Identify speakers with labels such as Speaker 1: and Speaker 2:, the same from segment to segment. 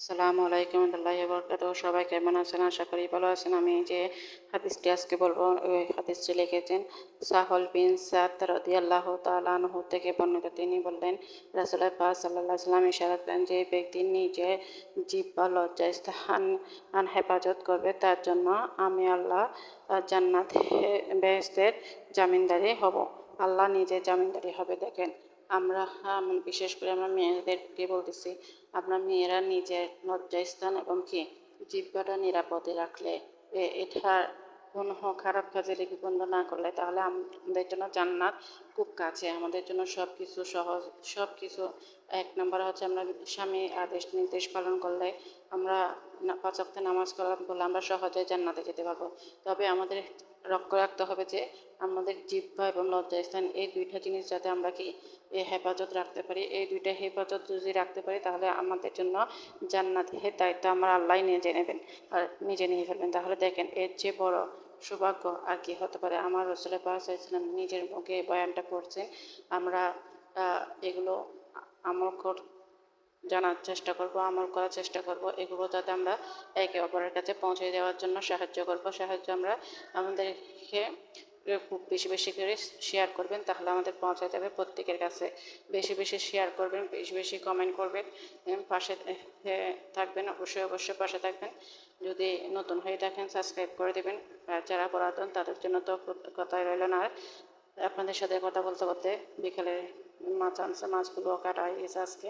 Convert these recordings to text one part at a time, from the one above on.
Speaker 1: আসসালামু আলাইকুম রহমতুল্লাহি বরকাত সবাই কেমন আছেন? আশা করি ভালো আছেন। আমি যে হাদিসটি আজকে বলব, ওই হাদিসটি লিখেছেন সাহল বিন সাদ রদিয়াল্লাহ তালানহু থেকে বর্ণিত। তিনি বললেন রাসুল্লাহ পাক সাল্লাহ সাল্লাম ইশারা করেন যে, ব্যক্তি নিজে জীব বা লজ্জা স্থান হেফাজত করবে, তার জন্য আমি আল্লাহ জান্নাত বেহেস্তের জামিনদারি হব। আল্লাহ নিজে জামিনদারি হবে, দেখেন। আমরা বিশেষ করে আমরা মেয়েদেরকে বলতেছি আপনার মেয়েরা নিজের লজ্জাস্থান এবং কি জিব্বাটা নিরাপদে রাখলে এটা কোনো খারাপ কাজে লিপিবন্ধ না করলে, তাহলে আমাদের জন্য জান্নাত। খুব কাছে। আমাদের জন্য সব কিছু সহজ সব কিছু এক নম্বর হচ্ছে আমরা স্বামী আদেশ নির্দেশ পালন করলে আমরা পাঁচ নামাজ কালাম করলে আমরা সহজে জান্নাতে যেতে পারব। তবে আমাদের লক্ষ্য রাখতে হবে যে আমাদের জিহ্বা এবং লজ্জাস্থান এই দুইটা জিনিস যাতে আমরা কি হেফাজত রাখতে পারি, এই দুইটা হেফাজত যদি রাখতে পারি তাহলে আমাদের জন্য জান্নাত জান্নাতের দায়িত্ব আমার আল্লাহ নিজে নেবেন আর নিজে নিয়ে ফেলবেন। তাহলে দেখেন এর চেয়ে বড় সৌভাগ্য আর কি হতে পারে। আমার রসুলের পাশাইছিলাম নিজের মুখে বয়ানটা করছেন আমরা এগুলো আমল কর, জানার চেষ্টা করব, আমল করার চেষ্টা করব। এগুলো যাতে আমরা একে অপরের কাছে পৌঁছে দেওয়ার জন্য সাহায্য করব। সাহায্য আমরা আমাদেরকে খুব বেশি বেশি করে শেয়ার করবেন, তাহলে আমাদের পৌঁছে যাবে প্রত্যেকের কাছে। বেশি বেশি শেয়ার করবেন, বেশি বেশি কমেন্ট করবেন পাশে থাকবেন, অবশ্যই অবশ্যই পাশে থাকবেন। যদি নতুন হয়ে থাকেন সাবস্ক্রাইব করে দেবেন। আর যারা পুরাতন, তাদের জন্য তো কথাই রইল না। আর আপনাদের সাথে কথা বলতে বলতে বিকালে মাছ আনছে, মাছগুলো কাটা হয়ে গেছে আজকে।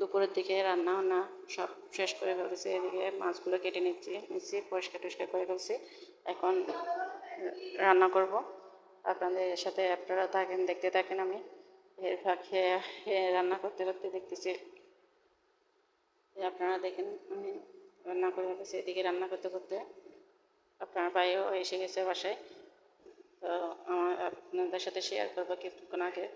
Speaker 1: দুপুরের দিকে রান্না বান্না সব শেষ করে ফেলছি এদিকে মাছগুলো কেটে নিচ্ছি নিচ্ছি, পরিষ্কার টরিষ্কার করে ফেলছি। এখন রান্না করব। আপনাদের সাথে আপনারা থাকেন, দেখতে থাকেন আমি। এর ফাঁকে রান্না করতে করতে দেখতেছি। আপনারা দেখেন, আমি রান্না করে ফেলেছি, এদিকে রান্না করতে করতে। আপনার ভাইও এসে গেছে বাসায়। তো আমার আপনাদের সাথে শেয়ার করব কিছুক্ষণ আগে।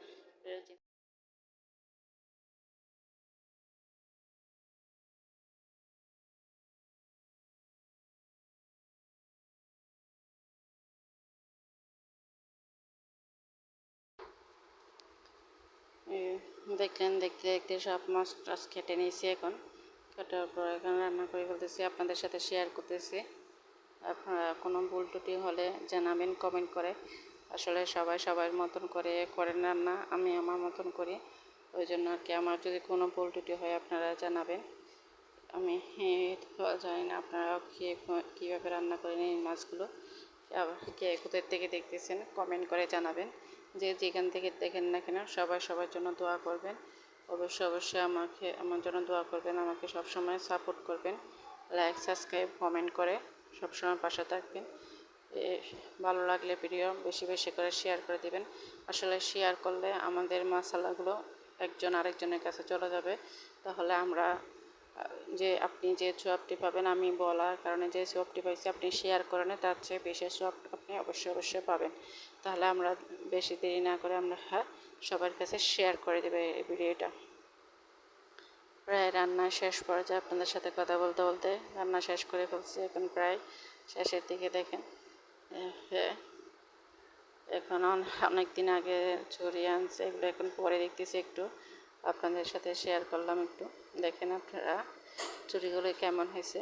Speaker 1: দেখলেন, দেখতে দেখতে সব মাছ টাছ কেটে নিয়েছি এখন। কাটার পর এখন রান্না করে ফেলতেছি, আপনাদের সাথে শেয়ার করতেছি। আপনারা কোনো ভুল টুটি হলে জানাবেন কমেন্ট করে। আসলে সবাই সবার মতন করে করেন রান্না, আমি আমার মতন করি। ওই জন্য আর কি, আমার যদি কোনো ভুল টুটি হয় আপনারা জানাবেন। আমি জানি না আপনারা কে কীভাবে রান্না করেন এই মাছগুলো, কে কোথায় থেকে দেখতেছেন কমেন্ট করে জানাবেন। যে যেখান থেকে দেখেন না কেন সবাই সবার জন্য দোয়া করবেন। অবশ্যই অবশ্যই আমাকে, আমার জন্য দোয়া করবেন, আমাকে সবসময় সাপোর্ট করবেন। লাইক সাবস্ক্রাইব কমেন্ট করে সবসময় পাশে থাকবেন। ভালো লাগলে ভিডিও বেশি বেশি করে শেয়ার করে দিবেন। আসলে শেয়ার করলে আমাদের মশালাগুলো একজন আরেকজনের কাছে চলে যাবে। তাহলে আমরা যে আপনি যে সোয়াবটি পাবেন আমি বলার কারণে যে সোয়াবটি পাইছি আপনি শেয়ার করেন তার চেয়ে বেশি সোয়াব আপনি অবশ্যই অবশ্যই পাবেন। তাহলে আমরা বেশি দেরি না করে আমরা হ্যাঁ, সবার কাছে শেয়ার করে দেবে এই ভিডিওটা। প্রায় রান্না শেষ পর্যায়ে আপনাদের সাথে কথা বলতে বলতে রান্না শেষ করে ফেলছি এখন প্রায় শেষের দিকে দেখেন। এ- এখন অনেক দিন আগে ছড়িয়ে আনছে এগুলো এখন পরে দেখতেছি একটু। আপনাদের সাথে শেয়ার করলাম একটু। দেখেন আপনারা চুরিগুলো কেমন হয়েছে।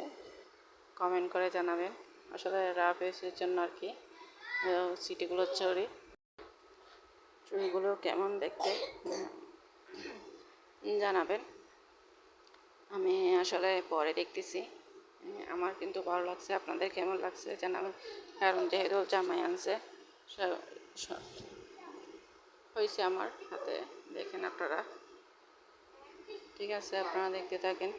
Speaker 1: কমেন্ট করে জানাবেন। আসলে রাফ হয়েছে জন্য আর কি। সিটিগুলো চড়ি। চুরিগুলো কেমন দেখতে? জানাবেন। আমি আসলে পরে দেখতেছি। আমার কিন্তু ভালো লাগছে, আপনাদের কেমন লাগছে জানাবেন। কারণ যেহেতু জামাই আনছে হয়েছে আমার হাতে। দেখেন আপনারা। ঠিক আছে আপনারা দেখতে থাকেন